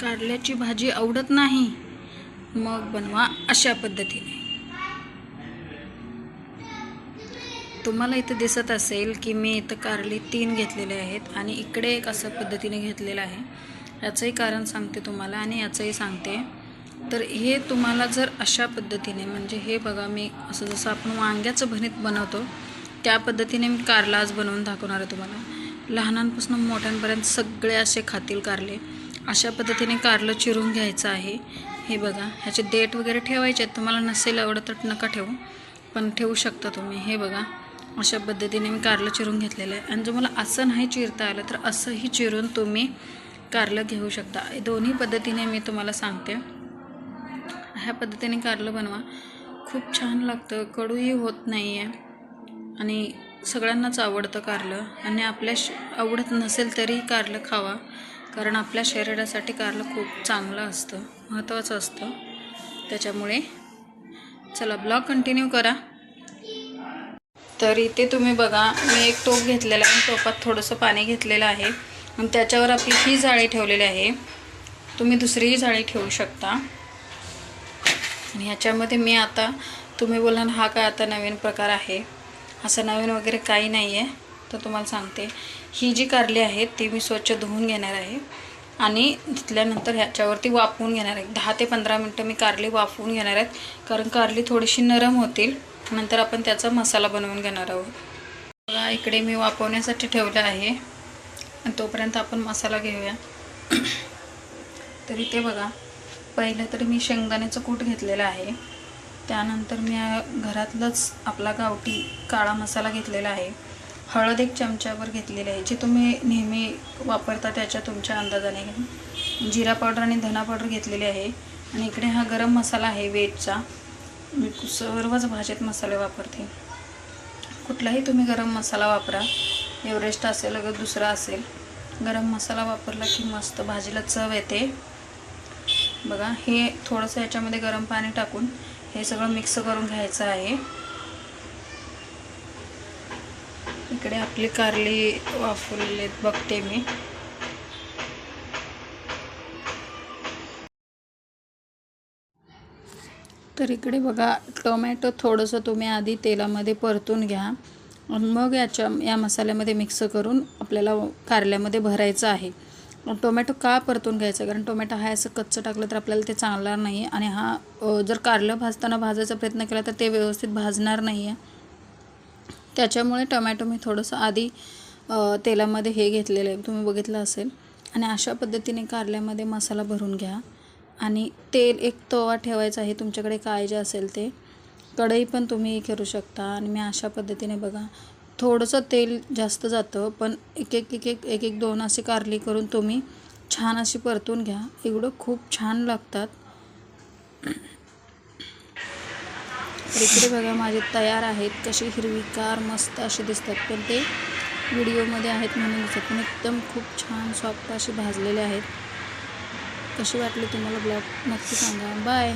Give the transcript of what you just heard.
कारल्याची भाजी आवडत नाही. मग बनवा अशा पद्धतीने. तुम्हाला इथं दिसत असेल की मी इथं कारले तीन घेतलेले आहेत आणि इकडे एक असं पद्धतीने घेतलेलं आहे. याचंही कारण सांगते तुम्हाला आणि याचंही सांगते. तर हे तुम्हाला जर अशा पद्धतीने म्हणजे हे बघा मी असं जसं आपण वांग्याचं भरीत बनवतो त्या पद्धतीने मी कारला आज बनवून दाखवणार आहे तुम्हाला. लहानांपासून मोठ्यांपर्यंत सगळे असे खातील कारले. अशा पद्धतीने कारलं चिरून घ्यायचं आहे. हे बघा ह्याचे देठ वगैरे ठेवायचे आहेत. तुम्हाला नसेल आवडत तर नका ठेवू. पण ठेवू शकता तुम्ही. हे बघा अशा पद्धतीने मी कारलं चिरून घेतलेलं आहे. आणि जर मला असं नाही चिरता आलं तर असंही चिरून तुम्ही कारलं घेऊ शकता. दोन्ही पद्धतीने मी तुम्हाला सांगते. ह्या पद्धतीने कारलं बनवा. खूप छान लागतं. कडूही होत नाही आहे आणि सगळ्यांनाच आवडतं कारलं. आणि आपल्या श आवडत नसेल तरी कारलं खावा. कारण आपल्या शरीरासाठी कारलं खूप चांगलं असतं महत्त्वाचं असतं. त्याच्यामुळे चला ब्लॉग कंटिन्यू करा. तर इथे तुम्ही बघा मी एक टोप घेतलेला आहे. टोपात थोडंसं पाणी घेतलेलं आहे. आणि त्याच्यावर आपली ही जाळी ठेवलेली आहे. तुम्ही दुसरीही जाळी ठेवू शकता. आणि ह्याच्यामध्ये मी आता तुम्ही बोलाल हा काय आता नवीन प्रकार आहे? असं नवीन वगैरे काही नाही आहे तर तुम्हाला सांगते ही जी कारली आहेत ती मी स्वच्छ धुवून घेणार आहे. आणि धुतल्यानंतर ह्याच्यावरती वाफवून घेणार आहे. दहा ते पंधरा मिनटं मी कारली वाफवून घेणार आहेत. कारण कारली थोडीशी नरम होतील. नंतर आपण त्याचा मसाला बनवून घेणार आहोत. बघा इकडे मी वाफवण्यासाठी ठेवलं आहे. आणि तोपर्यंत आपण मसाला घेऊया. तरी ते बघा पहिलं तरी मी शेंगदाण्याचं कूट घेतलेलं आहे. त्यानंतर मी घरातलंच आपला गावठी काळा मसाला घेतलेला आहे. हळद एक चमच्यावर घेतलेली आहे जे तुम्ही नेहमी वापरता त्याच्या तुमच्या अंदाजाने घ्या. जिरा पावडर आणि धना पावडर घेतलेली आहे आणि इकडे हा गरम मसाला आहे वेजचा मी सर्वच भाजीत मसाले वापरते. कुठलाही तुम्ही गरम मसाला वापरा. एव्हरेस्ट असेल अगर दुसरा असेल गरम मसाला वापरला की मस्त भाजीला चव येते. बघा हे थोडंसं याच्यामध्ये गरम पाणी टाकून हे सगळं मिक्स करून घ्यायचं आहे. इकडे आपली कारली वाफवलेली आहेत बघते मी. तर इकडे बघा टोमॅटो थोडंसं तुम्ही आधी तेलामध्ये परतून घ्या. आणि मग याच्या या मसाल्यामध्ये मिक्स करून आपल्याला कारल्यामध्ये भरायचं आहे. टोमॅटो का परतून घ्यायचा? कारण टोमॅटो हा असं कच्चं टाकलं तर आपल्याला ते चांगणार नाही. आणि हा जर कारलं भाजताना भाजायचा प्रयत्न केला तर ते व्यवस्थित भाजणार नाही आहे त्याच्यामुळे टोमॅटो मी थोडंसं आधी तेलामध्ये हे घेतलेलं आहे. तुम्ही बघितलं असेल. आणि अशा पद्धतीने कारल्यामध्ये मसाला भरून घ्या. आणि तेल एक तवा ठेवायचा आहे. तुमच्याकडे काय जे असेल ते. कढई पण तुम्ही करू शकता. आणि मी अशा पद्धतीने बघा. थोडंसं तेल जास्त जातं पण एक एक एक एक एक एक दोन अशी कारली करून तुम्ही छान अशी परतून घ्या. एवढं खूप छान लागतात. तर इकडे बघा माझे तयार आहेत कशी हिरवीगार मस्त असे दिसतात. पण ते व्हिडिओमध्ये आहेत म्हणून दिसत पण एकदम खूप छान सॉफ्ट असे भाजलेले आहेत. कशी वाटली तुम्हाला ब्लॉग? नक्की सांगा. बाय